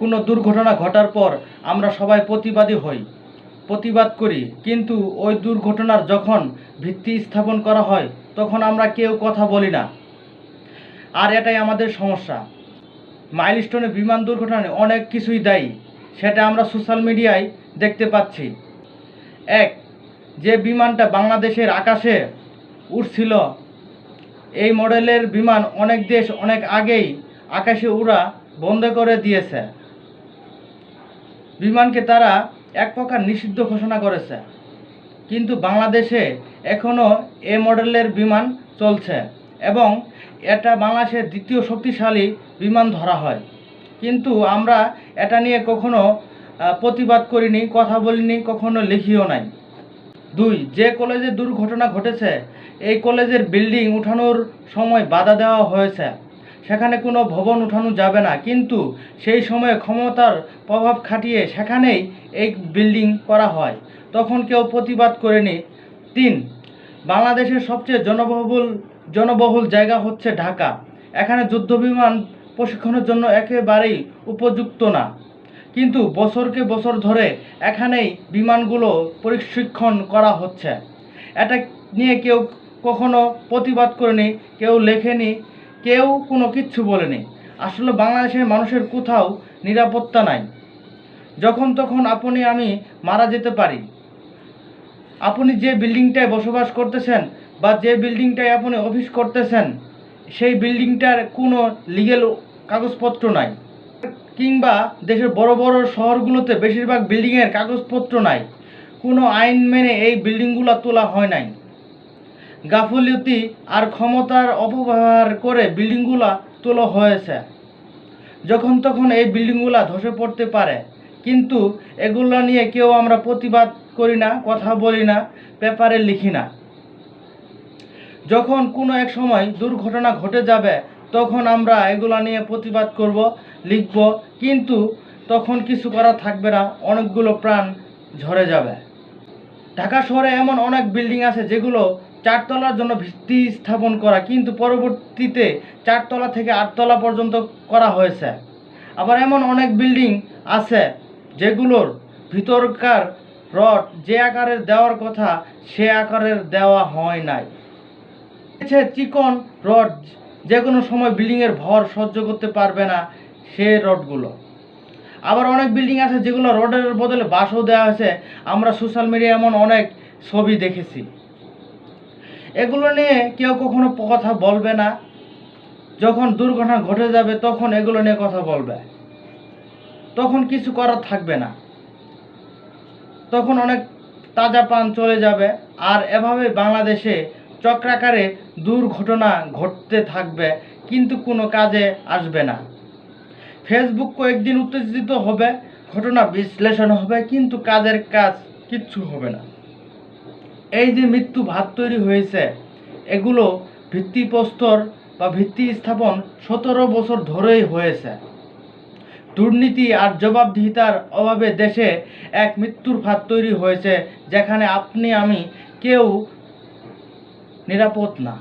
কোনো দুর্ঘটনা ঘটার পর আমরা সবাই প্রতিবাদী হই। প্রতিবাদ করি, কিন্তু ওই দুর্ঘটনার যখন ভিত্তি স্থাপন করা হয়, তখন আমরা কেউ কথা বলি না। আর এটাই আমাদের সমস্যা। মাইলস্টোনে বিমান দুর্ঘটনায় অনেক কিছুই দায়ী, সেটা আমরা সোশ্যাল মিডিয়ায় দেখতে পাচ্ছি। এক, যে বিমানটা বাংলাদেশের আকাশে উঠছিল এই মডেলের বিমান অনেক দেশ অনেক আগেই আকাশে উড়া বন্ধ করে দিয়েছে। বিমানকে তারা এক প্রকার নিষিদ্ধ ঘোষণা করেছে। কিন্তু বাংলাদেশে এখনও এ মডেলের বিমান চলছে এবং এটা বাংলাদেশের দ্বিতীয় শক্তিশালী বিমান ধরা হয়। কিন্তু আমরা এটা নিয়ে কখনো প্রতিবাদ করিনি, কথা বলিনি, কখনো লিখিও নাই। দুই, যে কলেজে দুর্ঘটনা ঘটেছে, এই কলেজের বিল্ডিং উঠানোর সময় বাধা দেওয়া হয়েছে। সেখানে কোনো ভবন উঠানো যাবে না। কিন্তু সেই সময়ে ক্ষমতার প্রভাব খাটিয়ে সেখানেই এই বিল্ডিং করা হয়। তখন কেউ প্রতিবাদ করেনি। তিন, বাংলাদেশের সবচেয়ে জনবহুল জনবহুল জায়গা হচ্ছে ঢাকা। এখানে যুদ্ধবিমান প্রশিক্ষণের জন্য একেবারেই উপযুক্ত না। কিন্তু বছরকে বছর ধরে এখানেই বিমানগুলো প্রশিক্ষণ করা হচ্ছে। এটা নিয়ে কেউ কখনো প্রতিবাদ করেনি, কেউ লেখেনি কেউ কোনো কিচ্ছু বলেনি। আসলে বাংলাদেশের মানুষের কোথাও নিরাপত্তা নাই। যখন তখন আপনি, আমি মারা যেতে পারি। আপনি যে বিল্ডিংটায় বসবাস করতেছেন বা যে বিল্ডিংটায় আপনি অফিস করতেছেন, সেই বিল্ডিংটার কোনো লিগেল কাগজপত্র নাই। কিংবা দেশের বড় বড় শহরগুলোতে বেশিরভাগ বিল্ডিংয়ের কাগজপত্র নাই। কোনো আইন মেনে এই বিল্ডিংগুলো তোলা হয় নাই। গাফিলতি আর ক্ষমতার অপব্যবহার করে বিল্ডিংগুলো তোলা হয়েছে। যখন তখন এই বিল্ডিংগুলো ধসে পড়তে পারে। কিন্তু এগুলো নিয়ে কেউ আমরা প্রতিবাদ করি না, কথা বলি না, পেপারে লিখি না। যখন কোনো এক সময় দুর্ঘটনা ঘটে যাবে, তখন আমরা এগুলো নিয়ে প্রতিবাদ করব, লিখব, কিন্তু তখন কিছু করা থাকবে না, অনেকগুলো প্রাণ ঝরে যাবে। ঢাকা শহরে এমন অনেক বিল্ডিং আছে যেগুলো চারতলার জন্য ভিত্তি স্থাপন করা, কিন্তু পরবর্তীতে চারতলা থেকে আটতলা পর্যন্ত করা হয়েছে। আবার এমন অনেক বিল্ডিং আছে যেগুলোর ভিতরকার রড যে আকারের দেওয়ার কথা, সে আকারের দেওয়া হয় নাই। চিকন রড যে কোনো সময় বিল্ডিংয়ের ভর সহ্য করতে পারবে না সে রডগুলো। আবার অনেক বিল্ডিং আছে যেগুলো রডের বদলে বাঁশও দেওয়া হয়েছে। আমরা সোশ্যাল মিডিয়ায় এমন অনেক ছবি দেখেছি। এগুলো নিয়ে কেউ কখনো কথা বলবে না। যখন দুর্ঘটনা ঘটে যাবে, তখন এগুলো নিয়ে কথা বলবে। তখন কিছু করার থাকবে না। তখন অনেক তাজা পান চলে যাবে। আর এভাবে বাংলাদেশে চক্রাকারে দুর্ঘটনা ঘটতে থাকবে, কিন্তু কোনো কাজে আসবে না। ফেসবুক কয়েকদিন উত্তেজিত হবে, ঘটনা বিশ্লেষণ হবে, কিন্তু কাজের কাজ কিচ্ছু হবে না। এই যে মৃত্যু ভাত তৈরি হয়েছে, এগুলো ভিত্তিপ্রস্তর বা ভিত্তি স্থাপন সতেরো বছর ধরেই হয়েছে। দুর্নীতি আর জবাবদিহিতার অভাবে দেশে এক মৃত্যুর ফাঁদ তৈরি হয়েছে, যেখানে আপনি, আমি কেউ নিরাপদ না।